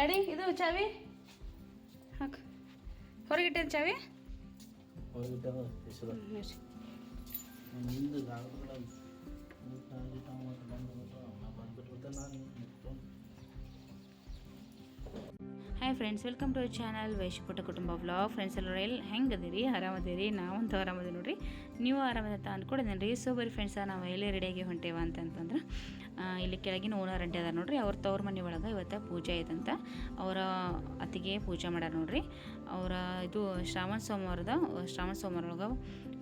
ಗಾಡಿ ಇದು ಚಾವಿ? ಹಾಕ. ಹೊರಗಿಟ್ಟೆ ಚಾವಿ? ಹೊರಗಿಟ್ಟಾಗ hi friends welcome to channel ವೈಶಪುಟ ಕುಟುಂಬ ವ್ಲಾಗ್ ಫ್ರೆಂಡ್ಸ್ ಎಲ್ಲರೂ ಎಲ್ಲಿ ಹೆಂಗೆ ಅದೀರಿ ಆರಾಮದಿರಿ? ನಾವಂತೂ ಆರಾಮದಿ ನೋಡಿರಿ. ನೀವು ಆರಾಮದ ಅಂದ್ಕೊಂಡಿದ್ದೀನಿ ರೀ ಸೊ ಬರೀ ಫ್ರೆಂಡ್ಸ ನಾವು ಎಲ್ಲಿ ರೆಡಿಯಾಗಿ ಹೊಂಟೇವ ಅಂತಂತಂದ್ರೆ ಇಲ್ಲಿ ಕೆಳಗಿನ ಓನರ್ ಅಂಟಿ ಅದಾರ ನೋಡ್ರಿ. ಅವ್ರ ತವ್ರ ಮನೆ ಒಳಗೆ ಇವತ್ತು ಪೂಜೆ ಐತಂತ. ಅವರ ಅತ್ತಿಗೆ ಪೂಜೆ ಮಾಡ್ಯಾರ ನೋಡ್ರಿ. ಅವರ, ಇದು ಶ್ರಾವಣ ಸೋಮವಾರದ, ಶ್ರಾವಣ ಸೋಮವಾರ ಒಳಗೆ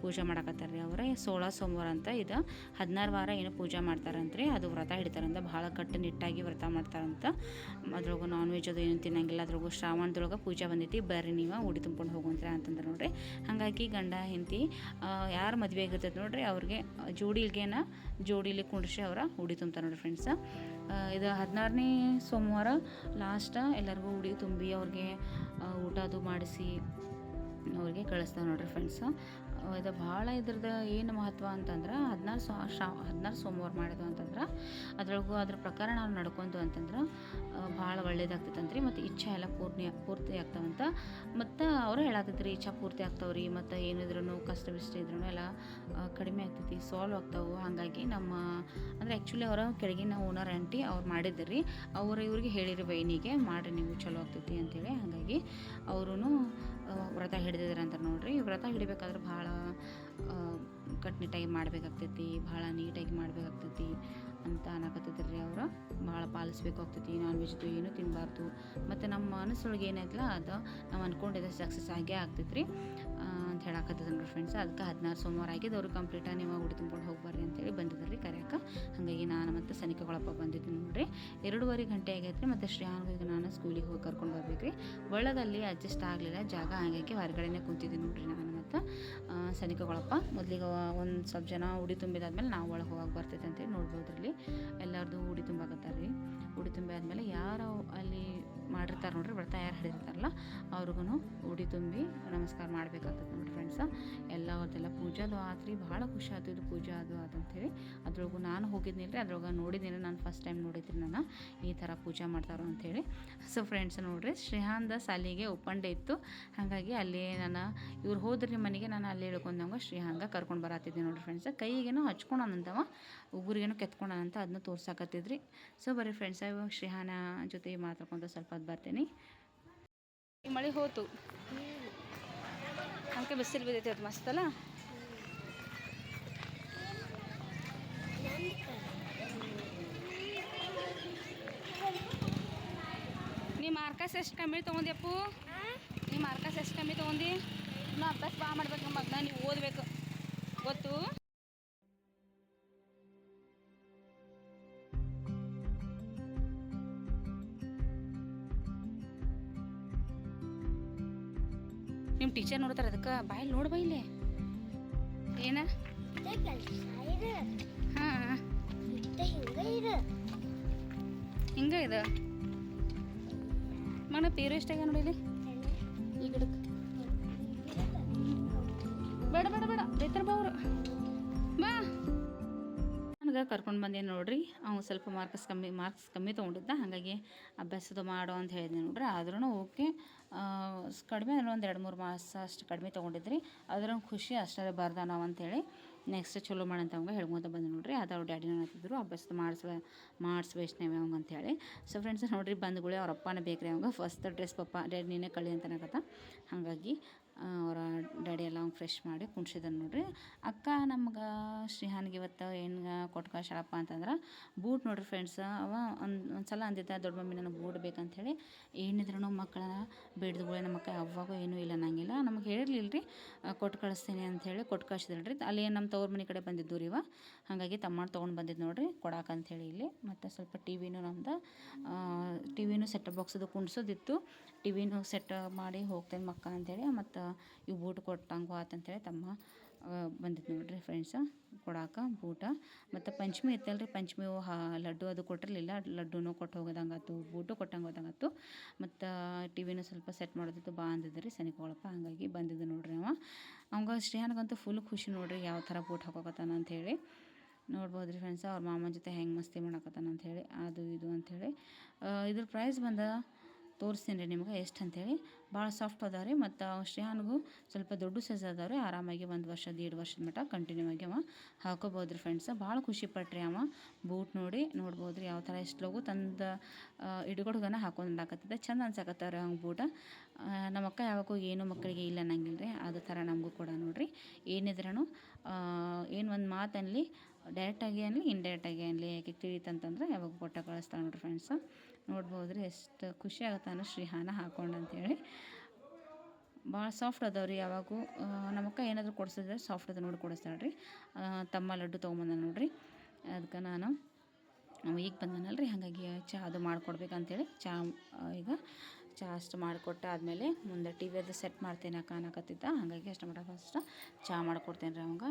ಪೂಜೆ ಮಾಡಕತ್ತಾರ ರೀ ಅವರ. ಸೋಳ ಸೋಮವಾರ ಅಂತ ಇದು. ಹದಿನಾರು ವಾರ ಏನು ಪೂಜೆ ಮಾಡ್ತಾರಂತ್ರಿ ಅದು ವ್ರತ ಹಿಡ್ತಾರಂತ. ಭಾಳ ಕಟ್ಟುನಿಟ್ಟಾಗಿ ವ್ರತ ಮಾಡ್ತಾರಂತ. ಅದ್ರೊಳಗೆ ನಾನ್ ವೆಜ್ ಅದು ಏನು ತಿನ್ನಂಗಿಲ್ಲ. ಅದ್ರೊಳಗೆ ಶ್ರಾವಣದೊಳಗೆ ಪೂಜೆ ಬಂದೈತಿ. ಬರ್ರಿ ನೀವು ಉಡಿ ತುಂಬ್ಕೊಂಡು ಹೋಗುವಂತ್ರಿ ಅಂತಂದ್ರೆ ನೋಡ್ರಿ. ಹಾಗಾಗಿ ಗಂಡ, ಹೆಂಡತಿ ಯಾರು ಮದುವೆ ಆಗಿರ್ತೈತೆ ನೋಡ್ರಿ ಅವ್ರಿಗೆ ಜೋಡಿಲ್ಗೆನ ಜೋಡಿಲಿ ಕುಂಡ್ರಿಸಿ ಅವರ ಉಡಿ ತುಂಬ್ತಾರೆ ನೋಡ್ರಿ ಫ್ರೆಂಡ್ಸ ಇದು ಹದಿನಾರನೇ ಸೋಮವಾರ ಲಾಸ್ಟ ಎಲ್ಲರಿಗೂ ಉಡಿ ತುಂಬಿ ಅವ್ರಿಗೆ ಊಟ ಅದು ಮಾಡಿಸಿ ಅವ್ರಿಗೆ ಕಳಿಸ್ತಾರೆ ನೋಡ್ರಿ ಫ್ರೆಂಡ್ಸ ಇದು ಭಾಳ ಇದ್ರದ್ದು ಏನು ಮಹತ್ವ ಅಂತಂದ್ರೆ ಹದಿನಾರು ಸೊ ಶಾ ಹದಿನಾರು ಸೋಮವಾರ ಮಾಡಿದ್ವು ಅಂತಂದ್ರೆ ಅದ್ರೊಳಗೂ ಅದ್ರ ಪ್ರಕಾರ ನಾವು ನಡ್ಕೊಂತು ಅಂತಂದ್ರೆ ಭಾಳ ಒಳ್ಳೇದಾಗ್ತೈತಂತ್ರಿ ಮತ್ತು ಇಚ್ಛೆ ಎಲ್ಲ ಪೂರ್ಣಿ ಪೂರ್ತಿ ಆಗ್ತಾವಂತ. ಮತ್ತು ಅವರು ಹೇಳತ್ತೈತ್ರಿ ಇಚ್ಛಾ ಪೂರ್ತಿ ಆಗ್ತಾವ್ರಿ ಮತ್ತು ಏನಿದ್ರು ಕಷ್ಟ ಬಿಷ್ಟ ಇದ್ರೂ ಎಲ್ಲ ಕಡಿಮೆ ಆಗ್ತೈತಿ ಸಾಲ್ವ್ ಆಗ್ತಾವೆ. ಹಾಗಾಗಿ ನಮ್ಮ, ಅಂದರೆ ಆ್ಯಕ್ಚುಲಿ ಅವರ ಕೆಳಗಿನ ಓನರ್ ಆಂಟಿ ಅವ್ರು ಮಾಡಿದ್ರಿ. ಅವ್ರು ಇವ್ರಿಗೆ ಹೇಳಿರಿ ಬೈನಿಗೆ, ಮಾಡಿರಿ ನೀವು ಚಲೋ ಆಗ್ತೈತಿ ಅಂತೇಳಿ. ಹಾಗಾಗಿ ಅವರು ವ್ರತ ಹಿಡಿದಿದ್ದಾರೆ ಅಂತ ನೋಡ್ರಿ. ವ್ರತ ಹಿಡಿಬೇಕಾದ್ರೆ ಭಾಳ ಕಟ್ನಿಟ್ಟಾಗಿ ಮಾಡಬೇಕಾಗ್ತೈತಿ, ಭಾಳ ನೀಟಾಗಿ ಮಾಡಬೇಕಾಗ್ತೈತಿ ಅಂತ ಅನ್ನಕತ್ತಿದ್ರಿ ಅವರು. ಭಾಳ ಪಾಲಿಸ್ಬೇಕಾಗ್ತೈತಿ ನಾನ್ ವೆಜ್ದು ಏನೂ ತಿನ್ನಬಾರ್ದು ಮತ್ತು ನಮ್ಮ ಮನಸ್ಸೊಳಗೆ ಏನೈತಲ್ಲ ಅದು ನಾವು ಅಂದ್ಕೊಂಡಿದ್ದ ಸಕ್ಸಸ್ ಆಗೇ ಆಗ್ತೈತ್ರಿ. ಅಂತ ಹೇಳಕತ್ತಿದ್ರು ನೋಡ್ರಿ ಫ್ರೆಂಡ್ಸ್ ಅದಕ್ಕೆ ಹದಿನಾರು ಸೋಮವಾರ ಆಗಿದ್ದು ಅವರು ಕಂಪ್ಲೀಟಾಗಿ ನೀವು ಉಡಿ ತುಂಬ್ಕೊಂಡು ಹೋಗ್ಬಾರ್ರಿ ಬರ್ರಿ ಅಂತೇಳಿ ಬಂದಿದ್ರಿ ಕರೆಯಕ್ಕೆ. ಹಾಗಾಗಿ ನಾನು ಮತ್ತು ಸನಿಕೆಗಳಪ್ಪ ಬಂದಿದ್ದೀನಿ ನೋಡ್ರಿ. ಎರಡೂವರೆ ಗಂಟೆ ಆಗೈತ್ರಿ ಮತ್ತು ಶ್ರೇಯಾನ್ಗೆ ನಾನು ಸ್ಕೂಲಿಗೆ ಹೋಗಿ ಕರ್ಕೊಂಡು ಬರ್ಬೇಕ್ರಿ. ಒಳಗಲ್ಲಿ ಅಡ್ಜಸ್ಟ್ ಆಗಲಿಲ್ಲ. ಜಾಗ ಹಾಗಾಗಿ ಹೊರಗಡೆನೇ ಕೂತಿದ್ದೀನಿ ನೋಡ್ರಿ ನಾನು ಮತ್ತು. ಸನಿಕಗಳಪ್ಪ ಮೊದಲಿಗೆ ಒಂದು ಸ್ವಲ್ಪ ಜನ ಉಡಿ ತುಂಬಿದಾದ್ಮೇಲೆ ನಾವು ಒಳಗೆ ಹೋಗಕ್ಕೆ ಬರ್ತೈತೆ ಅಂತೇಳಿ ನೋಡ್ಬೋದ್ರಲ್ಲಿ. ಎಲ್ಲರದು ಉಡಿ ತುಂಬಾಕತ್ತಾರೆ ಮಾಡಿರ್ತಾರೆ ನೋಡ್ರಿ ಬರ್ತಾ ಯಾರು ಹಿಡಿದಿರ್ತಾರಲ್ಲ ಅವ್ರಿಗೂ ಉಡಿ ತುಂಬಿ ನಮಸ್ಕಾರ ಮಾಡಬೇಕಾಗ್ತದೆ ನೋಡಿ ಫ್ರೆಂಡ್ಸ ಎಲ್ಲ ಅವ್ರದ್ದೆಲ್ಲ ಪೂಜಾದು ಆತ್ರಿ, ಭಾಳ ಖುಷಿ ಆಯ್ತು ಇದು ಪೂಜಾ ಅದು ಅದಂತೇಳಿ ಅದ್ರೊಳಗೂ ನಾನು ಹೋಗಿದ್ನಿಲ್ಲ ರೀ ಅದ್ರೊಳಗೆ ನೋಡಿದ್ದೀನಿ ನಾನು ಫಸ್ಟ್ ಟೈಮ್ ನೋಡಿದ್ರಿ ನಾನು ಈ ಥರ ಪೂಜೆ ಮಾಡ್ತಾರೋ ಅಂಥೇಳಿ ಸೊ ಫ್ರೆಂಡ್ಸ್ ನೋಡಿರಿ, ಶ್ರೇಹಾಂದ ಸಾಲಿಗೆ ಒಪ್ಪಂಡೆ ಇತ್ತು. ಹಾಗಾಗಿ ಅಲ್ಲಿ ನಾನು, ಇವ್ರು ಹೋದ್ರಿ ಮನೆಗೆ ನಾನು ಅಲ್ಲಿ ಹೇಳ್ಕೊಂಡಂಗೆ ಶ್ರೀಹಾಂಗ ಕರ್ಕೊಂಡು ಬರತ್ತಿದ್ದೆ ನೋಡಿರಿ ಫ್ರೆಂಡ್ಸ್ ಕೈಗೇನೋ ಹಚ್ಕೊಂಡಂತವ ಉಗುರಿಗೇನೋ ಕೆತ್ಕೊಂಡಂತ ಅದನ್ನ ತೋರ್ಸಾಕತ್ತಿದ್ರಿ. ಸೊ ಬರೀ ಫ್ರೆಂಡ್ಸ್ ಶ್ರೀಹಾನ ಜೊತೆ ಮಾತಾಡ್ಕೊಂತ ಸ್ವಲ್ಪ ಹೊತ್ತು ಬರ್ತೀನಿ. ಈ ಮಳೆ ಹೋತು. ಅದಕ್ಕೆ ಬಿಸಿಲು ಬಿದ್ದೈತಿ ಅದು ಮಸ್ತಲ್ಲ ನೀ ಮಾರ್ಕಸ್ ಎಷ್ಟು ಕಮ್ಮಿ ತೊಗೊಂಡ್ಯಪ್ಪು ನೀ ಮಾರ್ಕಸ್ ಎಷ್ಟು ಕಮ್ಮಿ ತೊಗೊಂಡಿ ಇನ್ನೂ ಅಭ್ಯಾಸ ಭಾಳ ಮಾಡ್ಬೇಕು ಮಗ್ನ, ನೀವು ಓದಬೇಕು. ಗೊತ್ತು? ನೋಡ್ತಾರೆ ಅದಕ್ಕೆ? ಬಾಯಲ್ಲಿ ನೋಡು ಬೈಲೆ ಏನ? ಹಿಂಗ ಇದು? ಮಣ ಪೇರು ಎಷ್ಟಾಗ ನೋಡಿಲಿ ಈ ಗಿಡಕ್ಕೆ ಬೇಡ ಬೇಡ ಬೇಡ. ರೈತರ ಅವರು. ಬಾ. ನನಗೆ ಕರ್ಕೊಂಡು ಬಂದೆ ನೋಡ್ರಿ. ಅವ್ನು ಸ್ವಲ್ಪ ಮಾರ್ಕ್ಸ್ ಕಮ್ಮಿ ಮಾರ್ಕ್ಸ್ ಕಮ್ಮಿ ತೊಗೊಂಡಿದ್ದ. ಹಾಗಾಗಿ ಅಭ್ಯಾಸದ ಮಾಡೋ ಅಂತ ಹೇಳಿದೆ ನೋಡ್ರಿ. ಆದ್ರೂ ಓಕೆ. ಕಡಿಮೆ ಅಂದ್ರೆ ಒಂದು ಎರಡು ಮೂರು ಮಾಸ ಅಷ್ಟು ಕಡಿಮೆ ತೊಗೊಂಡಿದ್ರಿ. ಅದ್ರ ಖುಷಿ ಅಷ್ಟೇ ಬರ್ದ ನಾವು ಅಂತೇಳಿ ನೆಕ್ಸ್ಟ್ ಚಲೋ ಮಾಡಂತ ಅವಂಗ ಹೇಳ್ಕೊಂತ ಬಂದೆ ನೋಡ್ರಿ. ಅದು ಅವ್ರ ಡ್ಯಾಡಿನ ಅಂತಿದ್ರು ಅಭ್ಯಾಸ ಮಾಡಿಸ್ವ ಮಾಡಿಸ್ ವೈಷ್ಣವಿ ಅವಂಗ ಅಂತೇಳಿ ಸೊ ಫ್ರೆಂಡ್ಸ್ ನೋಡ್ರಿ ಬಂದ್ಗಳೇ ಅವ್ರ ಅಪ್ಪನೇ ಬೇಕ್ರಿ ಅವಂಗ. ಫಸ್ಟ್ ಡ್ರೆಸ್ ಪಪ್ಪ, ಡ್ಯಾಡಿ ನೀನೇ ಕಳಿ ಅಂತ ಹಾಗಾಗಿ ಅವರ ಡ್ಯಾಡಿ ಎಲ್ಲ ಫ್ರೆಶ್ ಮಾಡಿ ಕುಣ್ಸಿದ್ರು ನೋಡ್ರಿ. ಅಕ್ಕ ನಮ್ಗೆ ಶ್ರೀಹಾನ್ಗೆ ಇವತ್ತು ಏನು ಕೊಟ್ಟು ಕಳ್ಸಾಳಪ್ಪ ಅಂತಂದ್ರೆ, ಬೂಟ್ ನೋಡ್ರಿ ಫ್ರೆಂಡ್ಸ್ ಅವ ಒಂದು ಒಂದು ಸಲ ಅಂದಿದ್ದ, ದೊಡ್ಡ ಮಮ್ಮಿ ನನಗೆ ಬೂಟ್ ಬೇಕಂಥೇಳಿ ಏನಿದ್ರು ಮಕ್ಕಳನ್ನ ಬೇಡ್ದುಗಳೇ ನಮ್ಮ ಅಕ್ಕ ಯಾವಾಗೂ ಏನೂ ಇಲ್ಲ ಅನ್ನಂಗಿಲ್ಲ ನಮಗೆ ಹೇಳಿರ್ಲಿಲ್ಲ ರೀ ಕೊಟ್ಟು ಕಳಿಸ್ತೀನಿ ಅಂಥೇಳಿ ಕೊಟ್ಟು ಕಳ್ಸಿದ್ರು ಅಲ್ಲಿ ನಮ್ಮ ತವ್ರ ಮನೆ ಕಡೆ ಬಂದಿದ್ದು ರೀ ಇವ. ಹಾಗಾಗಿ ತಮ್ಮ ತೊಗೊಂಡು ಬಂದಿದ್ದು ನೋಡ್ರಿ ಕೊಡಾಕಂಥೇಳಿ ಇಲ್ಲಿ. ಮತ್ತು ಸ್ವಲ್ಪ ಟಿ ವಿನೂ ನಮ್ದು ಟಿ ವಿನೂ ಸೆಟ್ ಬಾಕ್ಸದು ಕುಣ್ಸೋದಿತ್ತು. ಟಿ ವಿನೂ ಸೆಟ್ ಮಾಡಿ ಹೋಗ್ತೇನೆ ಮಕ್ಕ ಅಂಥೇಳಿ ಮತ್ತು ಇವು ಬೂಟ್ ಕೊಟ್ಟಂಗೂ ಆತಂತೇಳಿ ತಮ್ಮ ಬಂದಿತ್ತು ನೋಡಿರಿ ಫ್ರೆಂಡ್ಸ ಕೊಡಾಕ ಬೂಟ. ಮತ್ತು ಪಂಚಮಿ ಇತ್ತಲ್ರಿ ಪಂಚಮಿ ಹಾ, ಲಡ್ಡು ಅದು ಕೊಟ್ಟಿರಲಿಲ್ಲ. ಲಡ್ಡುನೂ ಕೊಟ್ಟು ಹೋಗೋದಂಗಾತು, ಬೂಟು ಕೊಟ್ಟಂಗೆ ಹೋದಂಗಾತು. ಮತ್ತು ಟಿ ವಿನೂ ಸ್ವಲ್ಪ ಸೆಟ್ ಮಾಡೋದಿತ್ತು ಬಾ ಅಂದಿದ್ರಿ, ಸನಿಕೊಳಪ್ಪ. ಹಾಗಾಗಿ ಬಂದಿದ್ದು ನೋಡ್ರಿ ಅವ. ಅವಂಗ ಶ್ರೀಹಾನ್ಗಂತೂ ಫುಲ್ ಖುಷಿ ನೋಡ್ರಿ, ಯಾವ ಥರ ಬೂಟ್ ಹಾಕೋಕತ್ತಾನ ಅಂಥೇಳಿ ನೋಡ್ಬೋದು ರೀ ಫ್ರೆಂಡ್ಸ ಅವ್ರ ಮಾಮನ ಜೊತೆ ಹೆಂಗೆ ಮಸ್ತಿ ಮಾಡಕತ್ತಾನ ಅಂಥೇಳಿ ಅದು ಇದು ಅಂಥೇಳಿ ಇದ್ರ ಪ್ರೈಸ್ ಬಂದ ತೋರಿಸ್ತೀನಿ ರೀ ನಿಮ್ಗೆ ಎಷ್ಟು ಅಂತೇಳಿ ಭಾಳ ಸಾಫ್ಟ್ ಅದಾವೆ ರೀ ಮತ್ತು ಶ್ರೇಯಾನ್ಗೂ ಸ್ವಲ್ಪ ದೊಡ್ಡ ಸೈಜ್ ಅದಾವೆ ರೀ. ಆರಾಮಾಗಿ ಒಂದು ವರ್ಷ ದೀಡ್ ವರ್ಷದ ಮಟ್ಟ ಕಂಟಿನ್ಯೂ ಆಗಿ ಅವ. ಹಾಕೋಬೋದು ರೀ ಫ್ರೆಂಡ್ಸ್ ಭಾಳ ಖುಷಿ ಪಟ್ರಿ ಅವ. ಬೂಟ್ ನೋಡಿ ನೋಡ್ಬೋದು ರೀ ಯಾವ ಥರ ಎಷ್ಟು ಲಗು ತಂದು ಹಿಡ್ಕೊಡ್ಗನ ಹಾಕೊಂಡಾಕತ್ತದೆ. ಚೆಂದ ಅನ್ಸಕತ್ತಾರ ಹಂಗೆ ಬೂಟ. ನಮ್ಮ ಅಕ್ಕ ಯಾವಾಗೂ ಏನು ಮಕ್ಕಳಿಗೆ ಇಲ್ಲ ಅನ್ನಂಗಿಲ್ಲ ರೀ ಅದೇ ಥರ ನಮಗೂ ಕೂಡ ನೋಡಿರಿ. ಏನಿದ್ರೂ ಏನು ಒಂದು ಮಾತು ಅನ್ನಲಿ ಡೈರೆಕ್ಟಾಗಿ ಅನ್ನಲಿ ಇನ್ಡೈರೆಕ್ಟಾಗಿ ಅನ್ನಲಿ ಯಾಕೆ ತಿಳಿತಂತಂದ್ರೆ ಯಾವಾಗ ಫೋಟೋ ಕಳಿಸ್ತಾಳೆ ನೋಡಿರಿ ಫ್ರೆಂಡ್ಸ್ ನೋಡ್ಬೋದು ರೀ ಎಷ್ಟು ಖುಷಿ ಆಗತ್ತಾನ ಶ್ರೀಹಾನ ಹಾಕೊಂಡು ಅಂತೇಳಿ ಭಾಳ ಸಾಫ್ಟ್ ಅದಾವೆ ರೀ ಯಾವಾಗೂ ನಮ್ಮಕ್ಕ ಏನಾದರೂ ಕೊಡಿಸಿದ್ರೆ ಸಾಫ್ಟ್ ಅದ ನೋಡಿ ಕೊಡಿಸ್ತಾಳೆ ರೀ ತಮ್ಮ ಲಡ್ಡು ತೊಗೊಂಬಂದ ನೋಡಿರಿ. ಅದಕ್ಕೆ ನಾನು ಈಗ ಬಂದನಲ್ಲ ರೀ ಹಾಗಾಗಿ ಚಹಾ ಅದು ಮಾಡಿಕೊಡ್ಬೇಕಂತೇಳಿ. ಚಹಾ ಈಗ ಚಹಾ ಅಷ್ಟು ಮಾಡಿಕೊಟ್ಟ ಆದಮೇಲೆ ಮುಂದೆ ಟಿ ವಿ ಅದು ಸೆಟ್ ಮಾಡ್ತೇನೆ ಅಕ್ಕ ಅನ್ನಕತ್ತಿದ್ದ ಹಾಗಾಗಿ ಅಷ್ಟು ಮಾಡ ಫಸ್ಟ್ ಚಹಾ ಮಾಡಿಕೊಡ್ತೇನೆ ರೀ ಅವಂಗ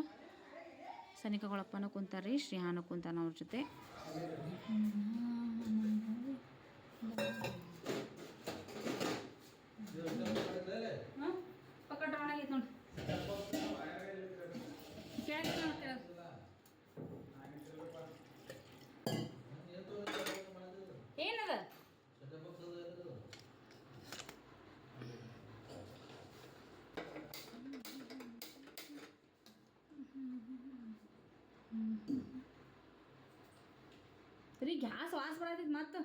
ಸನಿಕಗಳಪ್ಪನೂ ರೀ ಶ್ರೀಹಾನು ಕುಂತಾನ ಅವ್ರ ಜೊತೆ. ಹಾಂ ಪಕ್ಕಟ ಒಣಗೈತೆ ನೋಡಿ. ನೋಡ್ತೀರ ಏನದ? ರೀ ಗ್ಯಾಸ್ ವಾಸ ಬರತೈತಿ ಮತ್ತು.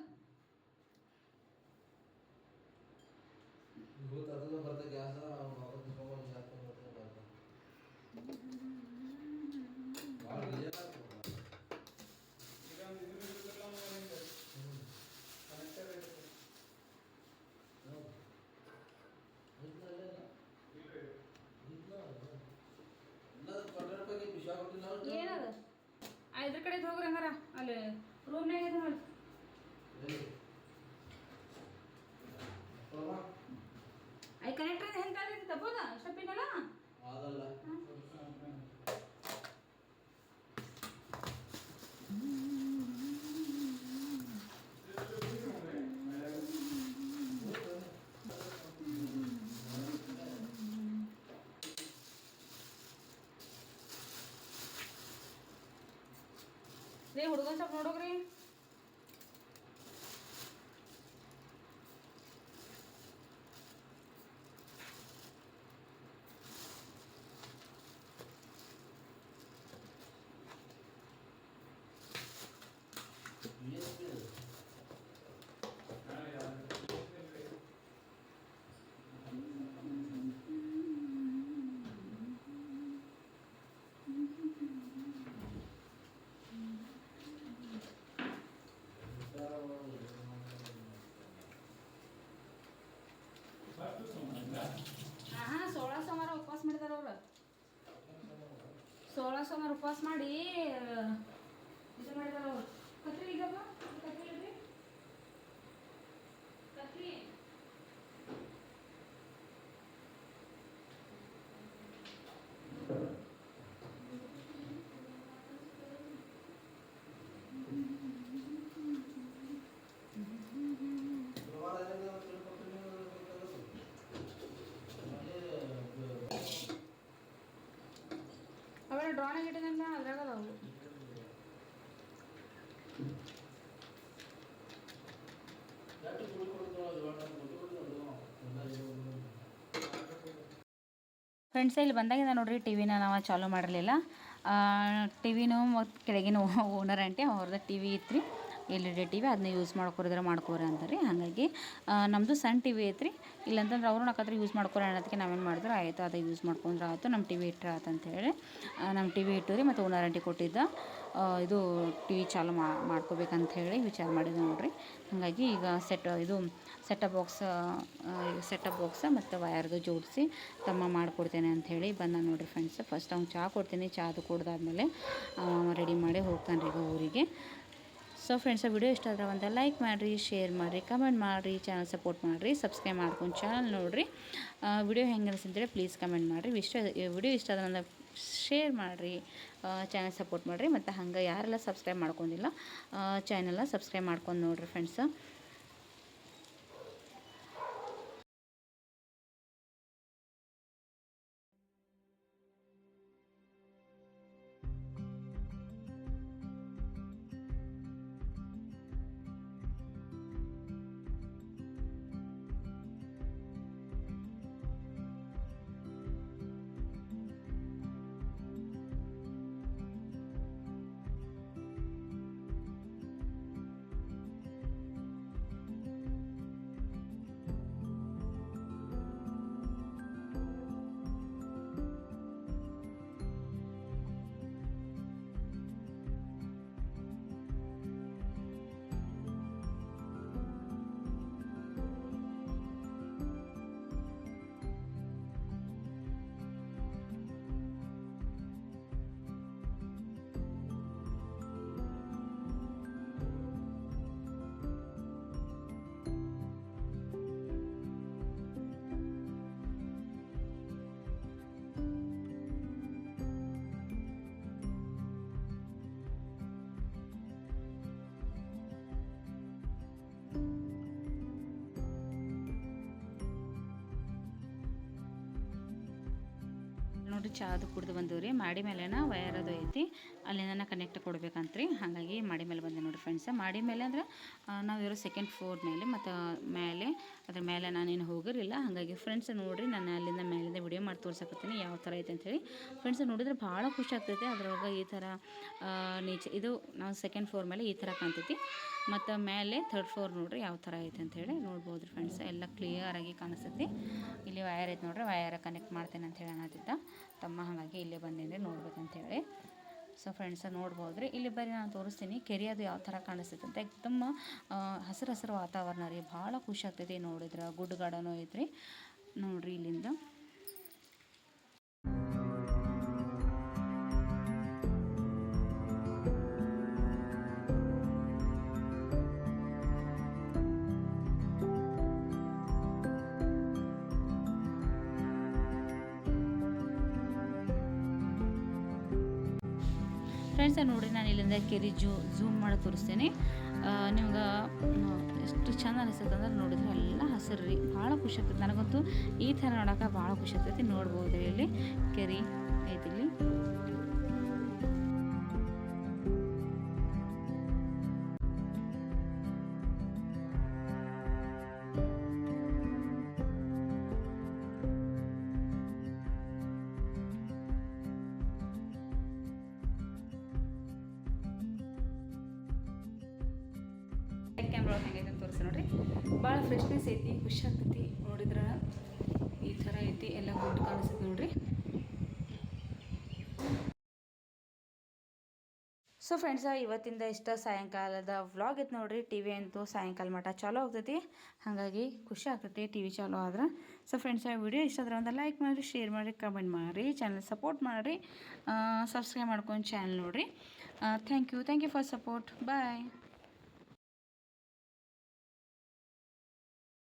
ಏನದ ಆ ಇದ್ರ ಕಡೆ ಹೋಗ್ರಿ ಹಂಗಾರ ಅಲ್ಲಿ ರೂಮ್ನಾಗ ಇದೆ ನೋಡಿ ಐ ಕನೆಕ್ಟರ್ ಹೆಂಗೆ ತಂದಿದ್ದು ತಪ್ಪೋದ ಸ್ಟೆಪ್ಪಿನಲ್ಲ ಅದಲ್ಲ ರೀ ಹುಡುಗನ್ ಸ್ವಲ್ಪ ನೋಡೋಗ್ರಿ ಹಾ ಸೋಳ ಸೋಮವಾರ ಉಪವಾಸ ಮಾಡಿದಾರ ಅವ್ರು ಸೋಳ ಸೋಮವಾರ ಉಪವಾಸ ಮಾಡಿ ಇದು ಮಾಡಿದಾರ ಅವ್ರು ಕತ್ರಿ ಈಗಪ್ಪ ಕತ್ರಿ ಇಡ್ರಿ ಕತ್ರಿ ಅವೆಲ್ಲ ಡ್ರಾನಾಗ ಇಟ್ಟಿದ್ದಲ್ಲ ಅದ್ರಾಗ ಅದಾವು ಫ್ರೆಂಡ್ಸ್ ಇಲ್ಲಿ ಬಂದಾಗಿಂದ ನೋಡಿರಿ ಟಿ ವಿನ ನಾವು ಚಾಲೂ ಮಾಡಿರಲಿಲ್ಲ. ಟಿ ವಿನೂ ಮತ್ತು ಕೆಳಗಿನ ಓನರ್ ಆಂಟಿ ಅವ್ರದ್ದು ಟಿ ವಿ ಇತ್ತು ರೀ L E D T V ಅದನ್ನ ಯೂಸ್ ಮಾಡ್ಕೊರಿದ್ರೆ ಮಾಡ್ಕೋರಿ ಅಂತಾರೆ. ಹಾಗಾಗಿ ನಮ್ಮದು ಸಣ್ಣ ಟಿ ವಿ ಐತ್ರಿ. ಇಲ್ಲಂತಂದ್ರೆ ಅವರು ನಾಕತ್ರ ಯೂಸ್ ಮಾಡ್ಕೊರಿ ಅನ್ನೋದಕ್ಕೆ ನಾವೇನು ಮಾಡಿದ್ರು, ಆಯಿತು, ಅದು ಯೂಸ್ ಮಾಡ್ಕೊಂಡ್ರೆ ಆಯಿತು ನಮ್ಮ ಟಿ ವಿ ಇಟ್ಟರೆ ಆಯ್ತು ಅಂತೇಳಿ ನಮ್ಮ ಟಿ ವಿ ಇಟ್ಟು ರೀ ಮತ್ತು ಓನರ್ ಆಂಟಿ ಕೊಟ್ಟಿದ್ದ ಇದು ಟಿ ವಿ ಚಾಲು ಮಾಡ್ಕೋಬೇಕಂತ ಹೇಳಿ ವಿಚಾರ ಮಾಡಿದ್ವಿ ನೋಡಿರಿ. ಹಾಗಾಗಿ ಈಗ ಸೆಟ್ ಇದು ಸೆಟಪ್ ಬಾಕ್ಸ್ ಸೆಟಪ್ ಬಾಕ್ಸ್ ಮತ್ತು ವಯರ್ದು ಜೋಡಿಸಿ ತಮ್ಮ ಮಾಡಿಕೊಡ್ತೇನೆ ಅಂತ ಹೇಳಿ ಬಂದ ನೋಡಿರಿ ಫ್ರೆಂಡ್ಸ್ ಫಸ್ಟ್ ಅವ್ನು ಚಹಾ ಕೊಡ್ತೀನಿ ಚಹಾದು ಕುಡ್ದಾದ್ಮೇಲೆ ರೆಡಿ ಮಾಡಿ ಹೋಗ್ತಾನೆ ರೀ ಊರಿಗೆ. ಸೊ ಫ್ರೆಂಡ್ಸ್ ವಿಡಿಯೋ ಇಷ್ಟ ಆದ್ರೆ ಒಂದು ಲೈಕ್ ಮಾಡಿರಿ ಶೇರ್ ಮಾಡಿರಿ ಕಮೆಂಟ್ ಮಾಡಿರಿ ಚಾನಲ್ ಸಪೋರ್ಟ್ ಮಾಡಿರಿ ಸಬ್ಸ್ಕ್ರೈಬ್ ಮಾಡ್ಕೊಂಡು ಚಾನಲ್ ನೋಡಿರಿ. ವಿಡಿಯೋ ಹೆಂಗೆ ಅನಿಸಿದ್ರೆ ಪ್ಲೀಸ್ ಕಮೆಂಟ್ ಮಾಡಿರಿ. ಇಷ್ಟ ವಿಡಿಯೋ ಇಷ್ಟ ಆದ್ರೆ ಒಂದು ಶೇರ್ ಮಾಡಿರಿ ಚಾನಲ್ ಸಪೋರ್ಟ್ ಮಾಡಿರಿ. ಮತ್ತು ಹಂಗೆ ಯಾರೆಲ್ಲ ಸಬ್ಸ್ಕ್ರೈಬ್ ಮಾಡ್ಕೊಂಡಿಲ್ಲ ಚಾನಲ್ನ ಸಬ್ಸ್ಕ್ರೈಬ್ ಮಾಡ್ಕೊಂಡು ನೋಡಿರಿ ಫ್ರೆಂಡ್ಸ್ ಚಾದು ಕುಡಿದು ಬಂದೀವಿ ರೀ. ಮಾಡಿ ಮೇಲೆನ ವೈರ್ ಅದು ಐತಿ. ಅಲ್ಲಿಂದ ಕನೆಕ್ಟ್ ಕೊಡ್ಬೇಕಂತ್ರಿ. ಹಾಗಾಗಿ ಮಾಡಿ ಮೇಲೆ ಬಂದೆ ನೋಡಿ ಫ್ರೆಂಡ್ಸ್ ಮಾಡಿ ಮೇಲೆ ಅಂದ್ರೆ ನಾವಿರೋ ಸೆಕೆಂಡ್ ಫ್ಲೋರ್ ಮೇಲೆ ಮತ್ತು ಮೇಲೆ, ಅದ್ರ ಮೇಲೆ ನಾನೇನು ಹೋಗಿರಲಿಲ್ಲ. ಹಾಗಾಗಿ ಫ್ರೆಂಡ್ಸ್ ನೋಡಿರಿ, ನಾನು ಅಲ್ಲಿಂದ ಮೇಲಿಂದ ವಿಡಿಯೋ ಮಾಡಿ ತೋರ್ಸಕತ್ತೀನಿ. ಯಾವ ಥರ ಐತೆ ಅಂಥೇಳಿ ಫ್ರೆಂಡ್ಸ್ ನೋಡಿದ್ರೆ ಭಾಳ ಖುಷಿ ಆಗ್ತೈತೆ. ಅದ್ರೊಳಗೆ ಈ ಥರ ನೇಚ ಇದು ನಾವು ಸೆಕೆಂಡ್ ಫ್ಲೋರ್ ಮೇಲೆ ಈ ಥರ ಕಾಣ್ತೈತಿ. ಮತ್ತು ಮೇಲೆ ಥರ್ಡ್ ಫ್ಲೋರ್ ನೋಡ್ರಿ ಯಾವ ಥರ ಐತೆ ಅಂಥೇಳಿ ನೋಡ್ಬೋದು ಫ್ರೆಂಡ್ಸ್ ಎಲ್ಲ ಕ್ಲಿಯರಾಗಿ ಕಾಣಿಸ್ತೈತಿ. ಇಲ್ಲಿ ವಯರ್ ಐತೆ ನೋಡ್ರಿ ವಯರ ಕನೆಕ್ಟ್ ಮಾಡ್ತೇನೆ ಅಂತೇಳಿ ಅನ್ನತ್ತಿದ್ದ ತಮ್ಮ ಹಾಗಾಗಿ ಇಲ್ಲೇ ಬಂದೇನೆ ನೋಡ್ಬೇಕಂತೇಳಿ ಸೊ ಫ್ರೆಂಡ್ಸ್ ನೋಡ್ಬೋದು ರೀ ಇಲ್ಲಿ ಬರೀ ನಾನು ತೋರಿಸ್ತೀನಿ ಕೆರೆ ಅದು ಯಾವ ಥರ ಕಾಣಿಸ್ತೈತೆ ಅಂತ. ಎಕ್ದಮ್ ಹಸಿರು ಹಸಿರು ವಾತಾವರಣ ರೀ. ಭಾಳ ಖುಷಿ ಆಗ್ತೈತಿ ನೋಡಿದ್ರೆ. ಗುಡ್ಡ ಗಾರ್ಡನು ಐತ್ರಿ. ನೋಡ್ರಿ ಇಲ್ಲಿಂದ. ಫ್ರೆಂಡ್ಸ್ ನೋಡಿ ನಾನು ಇಲ್ಲಿಂದ ಕೆರಿ ಜೂ ಝೂಮ್ ಮಾಡಿ ತೋರಿಸ್ತೇನೆ. ನಿಮ್ಗೆ ಎಷ್ಟು ಚಂದ ಅನಿಸ್ತೈತೆ ಅಂದ್ರೆ ನೋಡಿದ್ರೆ ಎಲ್ಲ ಹಸಿರು ರೀ. ಭಾಳ ಖುಷಿ ಆಗ್ತೈತೆ ನನಗಂತೂ ಈ ಥರ ನೋಡೋಕೆ ಭಾಳ ಖುಷಿ ಆಗ್ತೈತಿ. ನೋಡ್ಬೋದು ಇಲ್ಲಿ ಕೆರೆ ಐತಿ ಫ್ರೆಶ್ನೆಸ್ ಐತಿ ಖುಷಿ ಆಗ್ತೈತಿ ನೋಡಿದ್ರೆ ಈ ಥರ ಐತಿ, ಎಲ್ಲ ಗುಡ್ ಕಾಣಿಸ್ತದೆ ನೋಡ್ರಿ. ಸೊ ಫ್ರೆಂಡ್ಸ ಇವತ್ತಿಂದ ಇಷ್ಟ ಸಾಯಂಕಾಲದ ವ್ಲಾಗ್ ಐತೆ ನೋಡ್ರಿ. ಟಿ ವಿ ಅಂತೂ ಸಾಯಂಕಾಲ ಮಟ್ಟ ಚಾಲೂ ಆಗ್ತೈತಿ. ಹಾಗಾಗಿ ಖುಷಿ ಆಗ್ತೈತಿ ಟಿ ವಿ ಚಾಲೂ ಆದ್ರೆ. ಸೊ ಫ್ರೆಂಡ್ಸ್ ಆ ವಿಡಿಯೋ ಇಷ್ಟ ಆದ್ರೆ ಒಂದು ಲೈಕ್ ಮಾಡಿರಿ ಶೇರ್ ಮಾಡಿರಿ ಕಮೆಂಟ್ ಮಾಡಿರಿ ಚಾನಲ್ ಸಪೋರ್ಟ್ ಮಾಡಿರಿ. ಸಬ್ಸ್ಕ್ರೈಬ್ ಮಾಡ್ಕೊಂಡು ಚಾನಲ್ ನೋಡಿರಿ. Thank you thank you for support bye